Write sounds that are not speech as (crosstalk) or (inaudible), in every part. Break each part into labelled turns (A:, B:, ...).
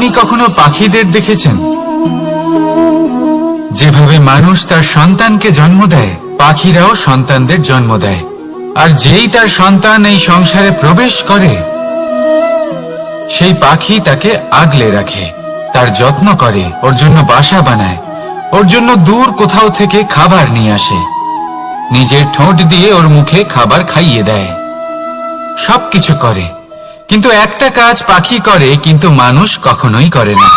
A: আপনি কখনো পাখিদের দেখেছেন? যেভাবে মানুষ তার সন্তানকে জন্ম দেয়, পাখিরাও সন্তানদের জন্ম দেয়। আর যেই তার সন্তান এই সংসারে প্রবেশ করে, সেই পাখি তাকে আগলে রাখে, তার যত্ন করে, ওর জন্য বাসা বানায়, ওর জন্য দূর কোথাও থেকে খাবার নিয়ে আসে। নিজের ঠোঁট দিয়ে ওর মুখে খাবার খাইয়ে দেয়। সবকিছু করে। কিন্তু একটা কাজ পাখি করে, কিন্তু মানুষ কখনোই করে না।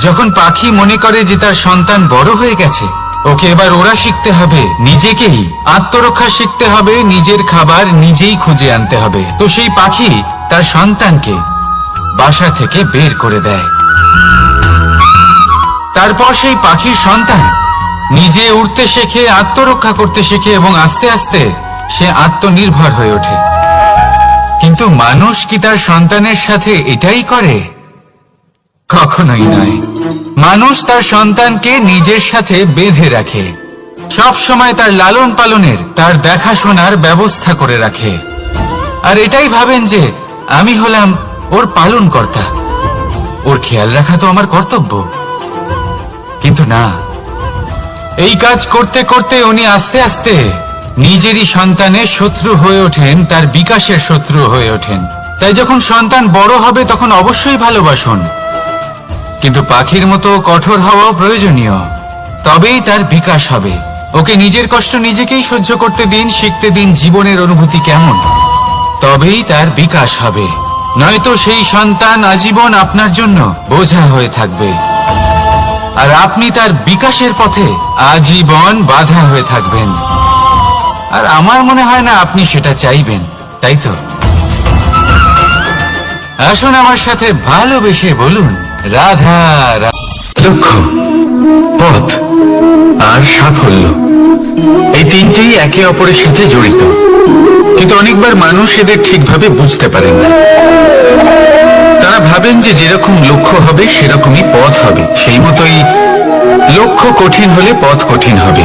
A: যখন পাখি মনে করে যে তার সন্তান বড় হয়ে গেছে, ওকে এবার ওরা শিখতে হবে নিজেকেই। আত্মরক্ষা শিখতে হবে, নিজের খাবার নিজেই খুঁজে আনতে হবে। তো সেই পাখি তার সন্তানকে বাসা থেকে বের করে দেয়। তারপর সেই পাখির সন্তান নিজে উড়তে শেখে, আত্মরক্ষা করতে শেখে এবং আস্তে আস্তে সে আত্মনির্ভর হয়ে ওঠে। কিন্তু মানুষ কি তার সন্তানের সাথে এটাই করে? কখনোই নয়। মানুষ তার সন্তানকে নিজের সাথে বেঁধে রাখে। সব সময় তার লালন পালনের, তার দেখাশোনার ব্যবস্থা করে রাখে। আর এটাই ভাবেন যে, আমি হলাম ওর পালন কর্তা ওর খেয়াল রাখা তো আমার কর্তব্য। কিন্তু না। এই কাজ করতে করতে উনি আস্তে আস্তে নিজেরই সন্তানের শত্রু হয়ে ওঠেন, তার বিকাশের শত্রু হয়ে ওঠেন। তাই যখন সন্তান বড় হবে, তখন অবশ্যই ভালোবাসুন। কিন্তু পাখির মতো কঠোর হওয়াও প্রয়োজনীয়। তবেই তার বিকাশ হবে। ওকে নিজের কষ্ট নিজেকেই সহ্য করতে দিন, শিখতে দিন জীবনের অনুভূতি কেমন। তবেই তার বিকাশ হবে। নয়তো সেই সন্তান আজীবন আপনার জন্য বোঝা হয়ে থাকবে। আর আপনি তার বিকাশের পথে আজীবন বাধা হয়ে থাকবেন। আর আমার মনে হয় না আপনি সেটা চাইবেন, তাই তো? আসুন আমার সাথে ভালোবেসে বলুন, রাধা লক্ষ্য পথ আর সাফল্য, এই তিনটেই একে অপরের সাথে জড়িত। কিন্তু অনেকবার মানুষ এদের ঠিকভাবে বুঝতে পারেন না। তারা ভাবেন যে যেরকম লক্ষ্য হবে, সেরকমই পথ হবে। সেই মতোই লক্ষ্য কঠিন হলে পথ কঠিন হবে।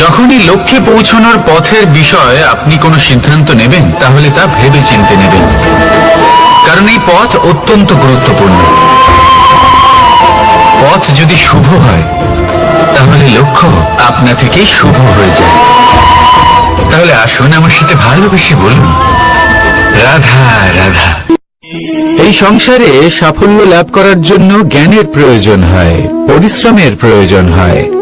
A: যখনই লক্ষ্যে পৌঁছানোর পথের বিষয়ে আপনি কোনো সিদ্ধান্ত নেবেন, তাহলে তা ভেবে চিনতে নেবেন। কারণ এই পথ অত্যন্ত গুরুত্বপূর্ণ। পথ যদি শুভ হয়, তাহলে লক্ষ্য আপনা থেকেই শুভ হয়ে যায়। তাহলে আসুন আমার সাথে ভালোবেসে বলুন, রাধা রাধা। এই সংসারে সাফল্য লাভ করার জন্য জ্ঞানের প্রয়োজন হয়, পরিশ্রমের প্রয়োজন হয়।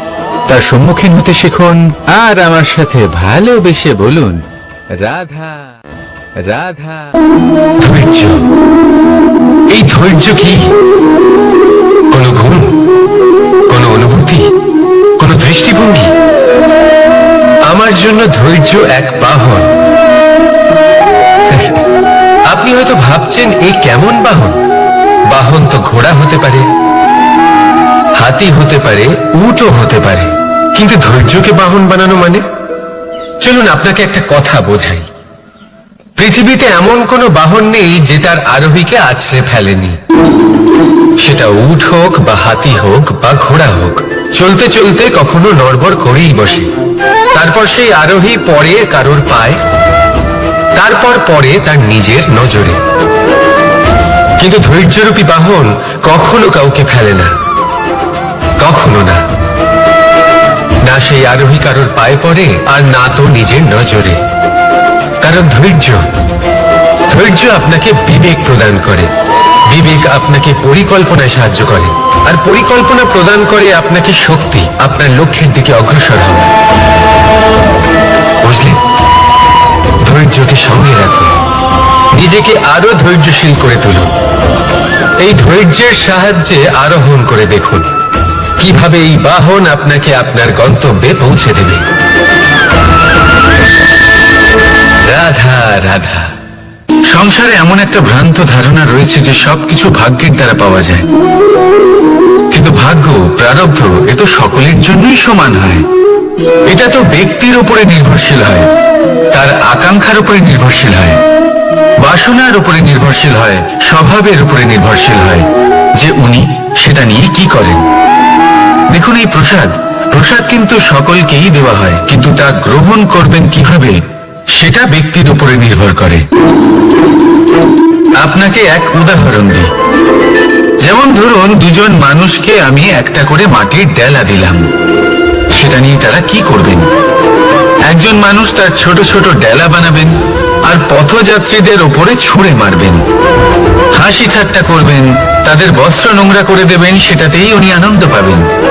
A: তার সম্মুখীন হতে শিখুন আর আমার সাথে ভালোবেসে বলুন, রাধা রাধা। ধৈর্য। এই ধৈর্য কি? কোন গুণ? কোনো অনুভূতি? কোন দৃষ্টিভঙ্গি? আমার জন্য ধৈর্য এক বাহন। আপনি হয়তো ভাবছেন এই কেমন বাহন? বাহন তো
B: ঘোড়া হতে পারে, হাতি হতে পারে, উটও হতে পারে। কিন্তু ধৈর্যকে বাহন বানানো মানে? চলুন আপনাকে একটা কথা বোঝাই। পৃথিবীতে এমন কোনো বাহন নেই যে তার আরোহীকে আছড়ে ফেলেনি। সেটা উঠ হোক বা হাতি হোক বা ঘোড়া হোক, চলতে চলতে কখনো নড়বড় করেই বসে। তারপর সেই আরোহী পরে কারোর পায়, তারপর পরে তার নিজের নজরে। কিন্তু ধৈর্যরূপী বাহন কখনো কাউকে ফেলে না। কখনো না। না সেই আরোহী কারোর পায়ে পড়ে, আর না তো নিজের নজরে। কারণ ধৈর্য ধৈর্য আপনাকে বিবেক প্রদান করে। বিবেক আপনাকে পরিকল্পনায় সাহায্য করে। আর পরিকল্পনা প্রদান করে আপনাকে শক্তি, আপনার লক্ষ্যের দিকে অগ্রসর হওয়া বুঝলেন? ধৈর্যকে সঙ্গে রাখুন। নিজেকে আরও ধৈর্যশীল করে তুলুন। এই ধৈর্যের সাহায্যে আরোহণ করে দেখুন। কীভাবে এই বাহন আপনাকে আপনার গন্তব্যে পৌঁছে দেবে? রাধা রাধা।
A: সংসারে এমন একটা ভ্রান্ত ধারণা রয়েছে যে সবকিছু ভাগ্যের দ্বারা পাওয়া যায়। কিন্তু ভাগ্য, প্রারব্ধ, এ তো সকলের জন্যই সমান হয়। এটা তো ব্যক্তির উপরে নির্ভরশীল হয়, তার আকাঙ্ক্ষার উপরে নির্ভরশীল হয়, বাসনার উপরে নির্ভরশীল হয়, স্বভাবের উপরে নির্ভরশীল হয়, যে উনি সেটা নিয়ে কি করেন। দেখুন এই প্রসাদ। প্রসাদ কিন্তু সকলকেই দেওয়া হয়, কিন্তু তা গ্রহণ করবেন কীভাবে, সেটা ব্যক্তির উপরে নির্ভর করে। আপনাকে এক উদাহরণ দিই। যেমন ধরুন, দুজন মানুষকে আমি একটা করে মাটির ডেলা দিলাম। সেটা নিয়ে তারা কি করবেন? একজন মানুষ তার ছোট ছোট ডেলা বানাবেন আর পথযাত্রীদের ওপরে ছুঁড়ে মারবেন। হাসি ঠাট্টা করবেন, তাদের বস্ত্র নোংরা করে দেবেন, সেটাতেই উনি আনন্দ পাবেন।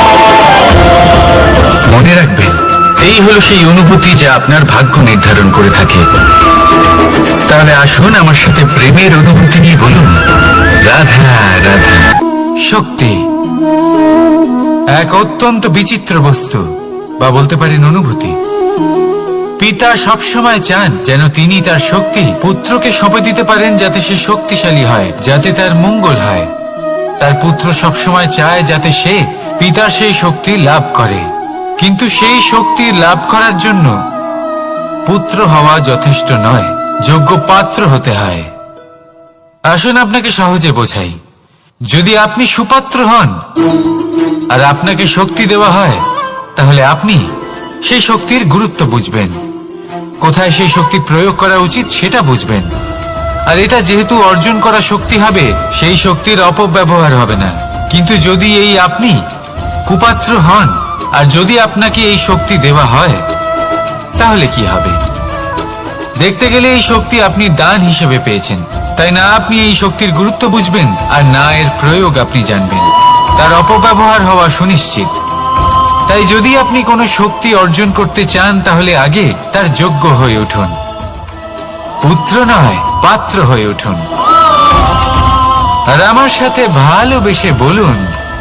A: মনে রাখবেন, এই হলো সেই অনুভূতি যা আপনার ভাগ্য নির্ধারণ করে থাকে। তাহলে আসুন আমার সাথে প্রেমের অনুভূতি নিয়ে বলুন। রাধা রাধা। শক্তি। এক অত্যন্ত বিচিত্র বস্তু, বা বলতে পারেন অনুভূতি। পিতা সবসময় চান যেন তিনি তার শক্তি পুত্রকে সঁপে দিতে পারেন যাতে সে শক্তিশালী হয়, যাতে তার মঙ্গল হয়। তার পুত্র সবসময় চায় যাতে সে পিতা সেই শক্তি লাভ করে। কিন্তু সেই শক্তি লাভ করার জন্য পুত্র হওয়া যথেষ্ট নয়, যোগ্য পাত্র হতে হয়। আসুন আপনাকে সহজে বোঝাই। যদি আপনি সুপাত্র হন আর আপনাকে শক্তি দেওয়া হয়, তাহলে আপনি সেই শক্তির গুরুত্ব বুঝবেন। কোথায় সেই শক্তি প্রয়োগ করা উচিত সেটা বুঝবেন। আর এটা যেহেতু অর্জন করা শক্তি হবে, সেই শক্তির অপব্যবহার হবে না। কিন্তু যদি এই আপনি কুপাত্র হন। আর যদি আপনাকে এই শক্তি দেওয়া হয়, তাহলে কি হবে? দেখতে গেলে এই শক্তি আপনি দান হিসেবে পেয়েছেন। তাই না আপনি এই শক্তির গুরুত্ব বুঝবেন, আর না এর প্রয়োগ আপনি জানবেন। তার অপব্যবহার হওয়া সুনিশ্চিত। তাই যদি আপনি কোনো শক্তি অর্জন করতে চান, তাহলে আগে তার যোগ্য হয়ে উঠুন। পুত্র নয়, পাত্র হয়ে উঠুন। আর আমার সাথে ভালোবেসে বলুন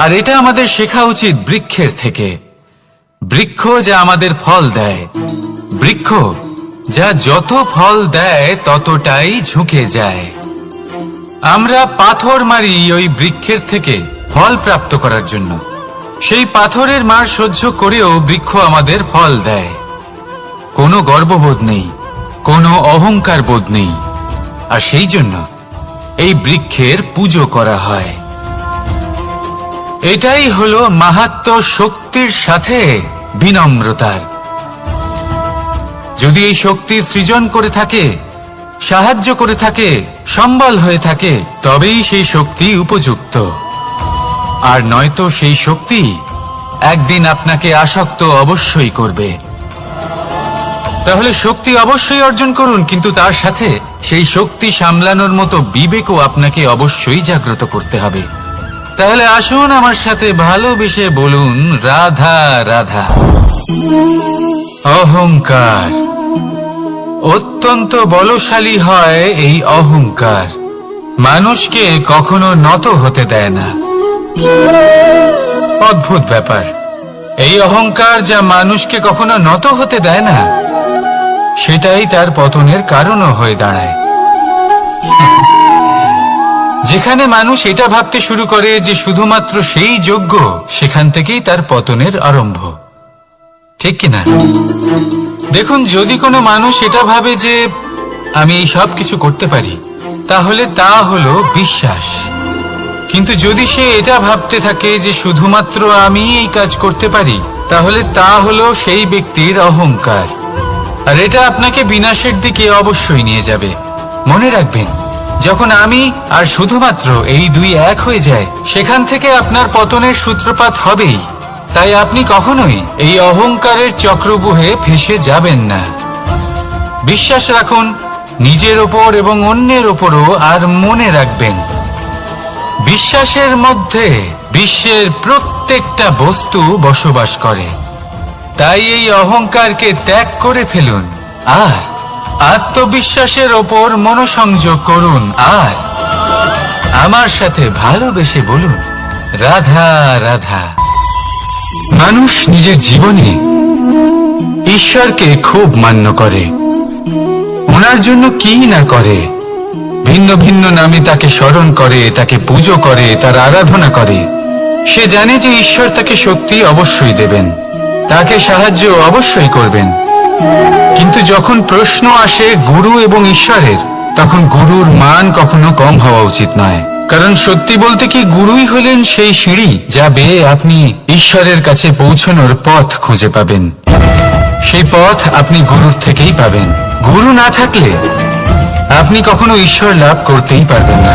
A: আর এটা আমাদের শেখা উচিত বৃক্ষের থেকে। বৃক্ষ যা আমাদের ফল দেয়। বৃক্ষ যা যত ফল দেয়, ততটাই ঝুঁকে যায়। আমরা পাথর মারি ওই বৃক্ষের থেকে ফল প্রাপ্ত করার জন্য। সেই পাথরের মার সহ্য করেও বৃক্ষ আমাদের ফল দেয়। কোনো গর্ববোধ নেই, কোনো অহংকার বোধ নেই। আর সেই জন্য এই বৃক্ষের পুজো করা হয়। এটাই হলো মাহাত্ম শক্তির সাথে বিনম্রতার। যদি এই শক্তি সৃজন করে থাকে, সাহায্য করে থাকে, সম্বল হয়ে থাকে, তবেই সেই শক্তি উপযুক্ত। আর নয়তো সেই শক্তি একদিন আপনাকে আসক্ত অবশ্যই করবে। তাহলে শক্তি অবশ্যই অর্জন করুন, কিন্তু তার সাথে সেই শক্তি সামলানোর মতো বিবেকও আপনাকে অবশ্যই জাগ্রত করতে হবে। তাহলে আসুন আমার সাথে ভালোবেসে বলুন, রাধা রাধা। অহংকার। অত্যন্ত বলশালী হয় এই অহংকার। মানুষকে কখনো নত হতে দেয় না। অদ্ভুত ব্যাপার। এই অহংকার যা মানুষকে কখনো নত হতে দেয় না, সেটাই তার পতনের কারণও হয়ে দাঁড়ায়। যেখানে মানুষ এটা ভাবতে শুরু করে যে শুধুমাত্র সেই যোগ্য, সেখান থেকেই তার পতনের আরম্ভ। ঠিক কিনা? দেখুন, যদি কোনো মানুষ এটা ভাবে যে আমি এই সব কিছু করতে পারি, তাহলে তা হলো বিশ্বাস। কিন্তু যদি সে এটা ভাবতে থাকে যে শুধুমাত্র আমি এই কাজ করতে পারি, তাহলে তা হলো সেই ব্যক্তির অহংকার। আর এটা আপনাকে বিনাশের দিকে অবশ্যই নিয়ে যাবে। মনে রাখবেন যখন আমি আর শুধুমাত্র এই দুই এক হয়ে যায় সেখান থেকে আপনার পতনের সূত্রপাত হবেই। তাই আপনি কখনোই এই অহংকারের চক্রবুহে ফেসে যাবেন না। বিশ্বাস রাখুন, নিজের ওপর এবং অন্যের ওপরও আর মনে রাখবেন। বিশ্বাসের মধ্যে বিশ্বের প্রত্যেকটা বস্তু বসবাস করে। তাই এই অহংকারকে ত্যাগ করে ফেলুন। আর আত্মবিশ্বাসের ওপর মনোসংযোগ করুন, আর আমার সাথে ভালোবেসে বলুন, রাধা রাধা। মানুষ নিজের জীবনে ঈশ্বরকে খুব মান্য করে। ওনার জন্য কি না করে? ভিন্ন ভিন্ন নামে তাকে স্মরণ করে, তাকে পুজো করে, তার আরাধনা করে। সে জানে যে ঈশ্বর তাকে শক্তি অবশ্যই দেবেন। তাকে সাহায্য অবশ্যই করবেন। কিন্তু যখন প্রশ্ন আসে গুরু এবং ঈশ্বরের, তখন গুরুর মান কখনো কম হওয়া উচিত নয়। কারণ সত্যি বলতে কি গুরুই হলেন সেই সিঁড়ি যা বেয়ে আপনি ঈশ্বরের কাছে পৌঁছানোর পথ খুঁজে পাবেন। সেই পথ আপনি গুরুর থেকেই পাবেন। গুরু না থাকলে আপনি কখনো ঈশ্বর লাভ করতেই পারবেন না।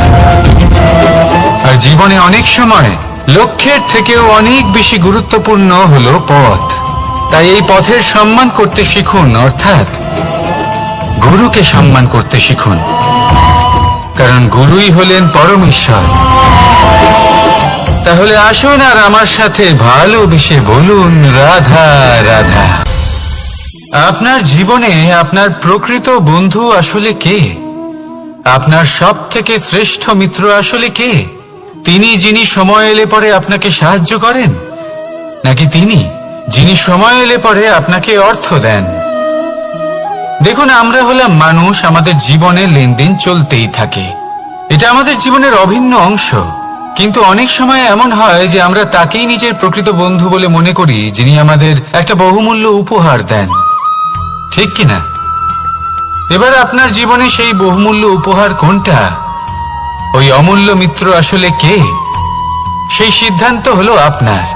A: আর জীবনে অনেক সময় লক্ষ্যের থেকেও অনেক বেশি গুরুত্বপূর্ণ হলো পথ। তাই এই পথের সম্মান করতে শিখুন, অর্থাৎ গুরুকে সম্মান করতে শিখুন। কারণ গুরুই হলেন পরমেশ্বর। তাহলে আসুন আর আমার সাথে ভালোবেসে বলুন, রাধা রাধা। আপনার জীবনে আপনার প্রকৃত বন্ধু আসলে কে? আপনার সব থেকে শ্রেষ্ঠ মিত্র আসলে কে? তিনি যিনি সময় এলে পরে আপনাকে সাহায্য করেন, নাকি তিনি? যিনি সময় এলে পরে আপনাকে অর্থ দেন। দেখুন, আমরা হলাম মানুষ, আমাদের জীবনে লেনদেন চলতেই থাকে। এটা আমাদের জীবনের অভিন্ন অংশ। কিন্তু অনেক সময় এমন হয় যে আমরা তাকেই নিজের প্রকৃত বন্ধু বলে মনে করি, যিনি আমাদের একটা বহুমূল্য উপহার দেন। ঠিক কিনা এবার আপনার জীবনে সেই বহুমূল্য উপহার কোনটা? ওই অমূল্য মিত্র আসলে কে? সেই সিদ্ধান্ত হলো আপনার।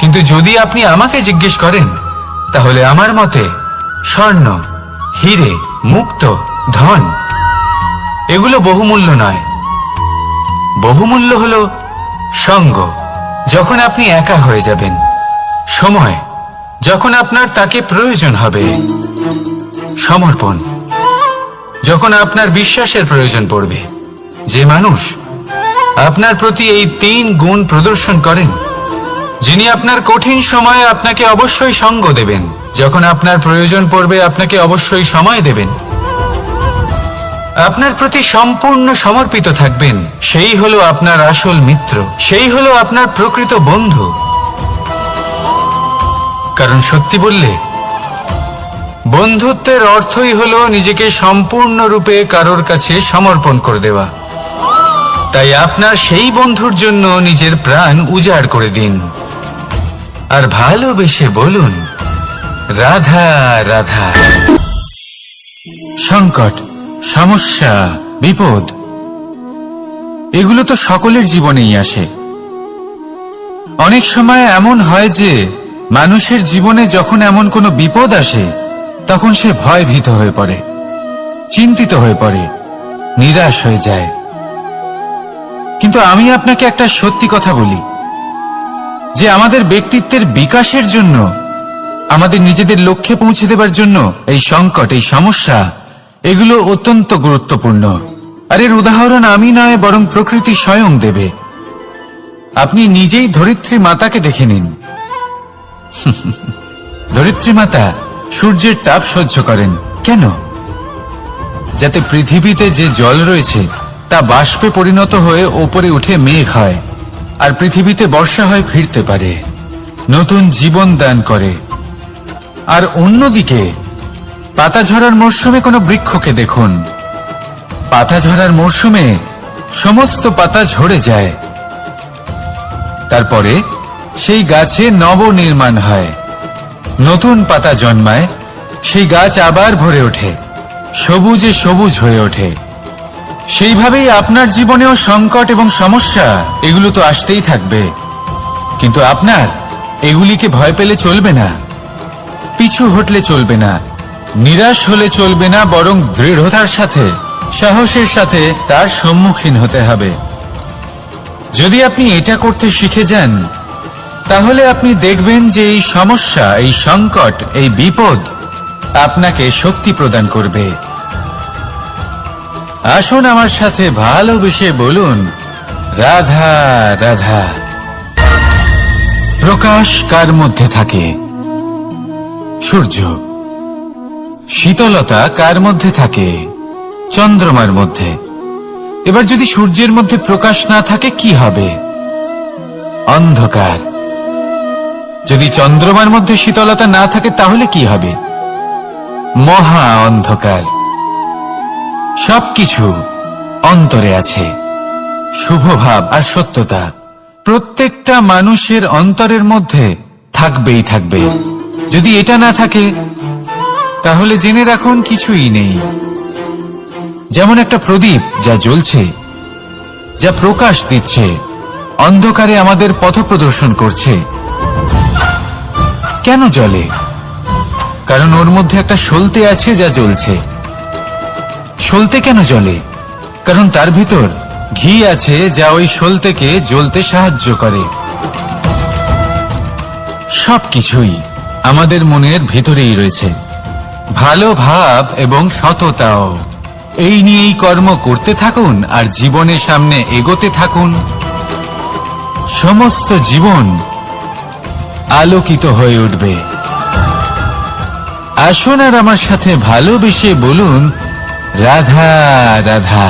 A: কিন্তু যদি আপনি আমাকে জিজ্ঞেস করেন, তাহলে আমার মতে স্বর্ণ, হিরে, মুক্ত, ধন, এগুলো বহুমূল্য নয়। বহুমূল্য হল সঙ্গ, যখন আপনি একা হয়ে যাবেন, সময়, যখন আপনার তাকে প্রয়োজন হবে, সমর্পণ, যখন আপনার বিশ্বাসের প্রয়োজন পড়বে। যে মানুষ আপনার প্রতি এই তিন গুণ প্রদর্শন করেন যিনি আপনার কঠিন সময়ে আপনাকে অবশ্যই সঙ্গ দেবেন। যখন আপনার প্রয়োজন পড়বে, আপনাকে অবশ্যই সময় দেবেন। আপনার প্রতি সম্পূর্ণ সমর্পিত থাকবেন। সেই হলো আপনার আসল মিত্র। সেই হলো আপনার প্রকৃত বন্ধু। কারণ সত্যি বললে, বন্ধুত্বের অর্থই হলো নিজেকে সম্পূর্ণরূপে কারোর কাছে সমর্পণ করে দেওয়া। তাই আপনার সেই বন্ধুর জন্য নিজের প্রাণ উজাড় করে দিন। আর ভালোবেসে বলুন, রাধা রাধা। সংকট, সমস্যা, বিপদ, এগুলো তো সকলের জীবনেই আসে। অনেক সময় এমন হয় যে, মানুষের জীবনে যখন এমন কোনো বিপদ আসে, তখন সে ভয়ভীত হয়ে পড়ে, চিন্তিত হয়ে পড়ে, নিরাশ হয়ে যায়। কিন্তু আমি আপনাকে একটা সত্যি কথা বলি। যে আমাদের ব্যক্তিত্বের বিকাশের জন্য, আমাদের নিজেদের লক্ষ্যে পৌঁছে দেবার জন্য এই সংকট, এই সমস্যা, এগুলো অত্যন্ত গুরুত্বপূর্ণ। আর এর উদাহরণ আমি নয়, বরং প্রকৃতি স্বয়ং দেবে। আপনি নিজেই ধরিত্রী মাতাকে দেখে নিন। (laughs) ধরিত্রী মাতা সূর্যের তাপ সহ্য করেন। কেন? যাতে পৃথিবীতে যে জল রয়েছে, তা বাষ্পে পরিণত হয়ে ওপরে উঠে মেঘ হয়। আর পৃথিবীতে বর্ষা হয় ফিরতে পারে। নতুন জীবন দান করে। আর অন্যদিকে, পাতা ঝরার মরশুমে কোনো বৃক্ষকে দেখুন। পাতা ঝরার মরশুমে সমস্ত পাতা ঝরে যায়। তারপরে সেই গাছে নবনির্মাণ হয়। নতুন পাতা জন্মায়, সেই গাছ আবার ভরে ওঠে, সবুজে সবুজ হয়ে ওঠে। সেইভাবেই আপনার জীবনেও সংকট এবং সমস্যা, এগুলো তো আসতেই থাকবে। কিন্তু আপনার, এগুলিকে ভয় পেলে চলবে না। পিছু হটলে চলবে না। নিরাশ হলে চলবে না, বরং দৃঢ়তার সাথে, সাহসের সাথে তার সম্মুখীন হতে হবে। যদি আপনি এটা করতে শিখে যান, তাহলে আপনি দেখবেন যে এই সমস্যা, এই সংকট, এই বিপদ আপনাকে শক্তি প্রদান করবে। আসুন আমার সাথে ভালোবেসে বলুন। রাধা রাধা। প্রকাশ কার মধ্যে থাকে? সূর্য। শীতলতা কার মধ্যে থাকে? চন্দ্রমার মধ্যে। এবার যদি সূর্যের মধ্যে প্রকাশ না থাকে, কি হবে? অন্ধকার। যদি চন্দ্রমার মধ্যে শীতলতা না থাকে, তাহলে কি হবে? মহা অন্ধকার। সবকিছু অন্তরে আছে। শুভভাব আর সত্যতা প্রত্যেকটা মানুষের অন্তরের মধ্যে থাকবেই থাকবে। যদি এটা না থাকে, তাহলে জেনে রাখুন কিছুই নেই। যেমন একটা প্রদীপ যা জ্বলছে, যা প্রকাশ দিচ্ছে, অন্ধকারে আমাদের পথ প্রদর্শন করছে। কেন জ্বলে? কারণ ওর মধ্যে একটা সলতে আছে যা জ্বলছে। সলতে কেন জ্বলে? কারণ তার ভিতর ঘি আছে যা ওই সলতেকে জ্বলতে সাহায্য করে। সবকিছুই আমাদের মনের ভিতরেই রয়েছে। ভালো ভাব এবং সততাও। এই নিয়েই কর্ম করতে থাকুন আর জীবনের সামনে এগোতে থাকুন। সমস্ত জীবন আলোকিত হয়ে উঠবে। আসুন আর আমার সাথে ভালোবেসে বলুন রাধা রাধা